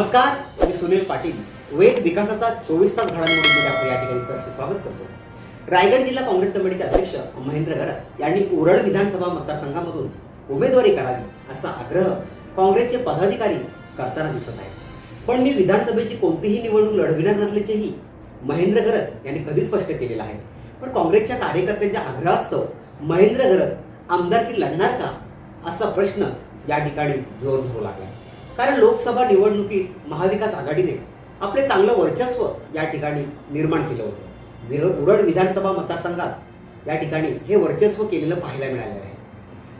नमस्कार मी सुनील पाटील. वेद विकासाचा चोवीस तास घडामोडीमध्ये आपल्या या ठिकाणी सरचे स्वागत करतो. रायगड जिल्हा काँग्रेस कमिटीचे अध्यक्ष महेंद्र गरत यांनी उरळ विधानसभा मतदारसंघामधून उमेदवारी करावी असा आग्रह काँग्रेसचे पदाधिकारी करताना दिसत आहेत. पण मी विधानसभेची कोणतीही निवडणूक लढविणार नसल्याचेही महेंद्र गरत यांनी कधी स्पष्ट केलेलं आहे. पण काँग्रेसच्या कार्यकर्त्यांच्या आग्रहास्तव महेंद्र गरत आमदारकी लढणार का असा प्रश्न या ठिकाणी जोर धरू लागला कारण लोकसभा निवडणुकीत महाविकास आघाडीने आपले चांगलं वर्चस्व या ठिकाणी निर्माण केलं होतं. विर उरड विधानसभा मतदारसंघात या ठिकाणी हे वर्चस्व केलेलं पाहायला मिळालेलं आहे.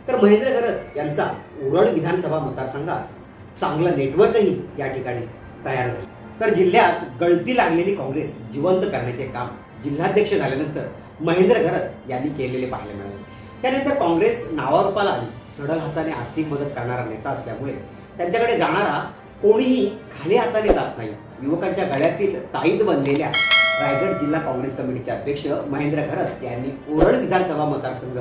तर महेंद्र घरत यांचा उरड विधानसभा मतदारसंघात चांगलं नेटवर्कही या ठिकाणी तयार झालं. तर जिल्ह्यात गळती लागलेली काँग्रेस जिवंत करण्याचे काम जिल्हाध्यक्ष झाल्यानंतर महेंद्र गरत यांनी केलेले पाहायला मिळाले. त्यानंतर काँग्रेस नावारूपाला आली. सडल हाताने आर्थिक मदत करणारा नेता असल्यामुळे त्यांच्याकडे जाणारा कोणीही खाली हाताने जात नाही. युवकांच्या गळ्यातील ताईत बनलेल्या रायगड जिल्हा काँग्रेस कमिटीचे अध्यक्ष महेंद्र घरत यांनी ओरड विधानसभा मतदारसंघ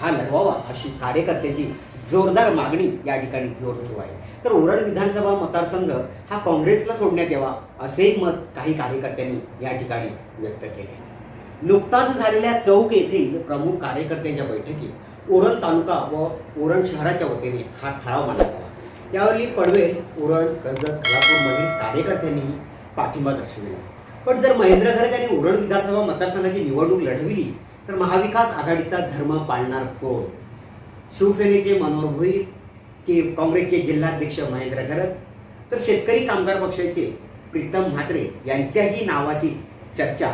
हा लढवावा अशी कार्यकर्त्याची जोरदार मागणी या ठिकाणी जोर धरू आहे. तर ओरड विधानसभा मतदारसंघ हा काँग्रेसला सोडण्यात यावा असेही मत काही कार्यकर्त्यांनी या ठिकाणी व्यक्त केले. आहे नुकताच झालेल्या चौक येथील प्रमुख कार्यकर्त्यांच्या बैठकीत ओरण तालुका व ओरण शहराच्या वतीने हा ठराव मांडण्यात आला. यावरली पडवेल उरण कर्जत खालापूरमधील कार्यकर्त्यांनीही पाठिंबा दर्शविला. पण जर महेंद्र घरत यांनी उरण विधानसभा मतदारसंघाची निवडणूक लढविली तर महाविकास आघाडीचा धर्म पाळणार कोण? शिवसेनेचे मनोहर भोईर की काँग्रेसचे जिल्हाध्यक्ष महेंद्र खरत तर शेतकरी कामगार पक्षाचे प्रीतम म्हात्रे यांच्याही नावाची चर्चा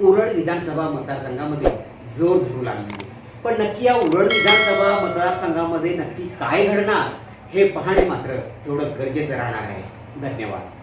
उरण विधानसभा मतदारसंघामध्ये जोर धरू लागली. पण नक्की या उरण विधानसभा मतदारसंघामध्ये नक्की काय घडणार? हे पाहणे मात्र तेवढं गरजेचं राहणार आहे. धन्यवाद.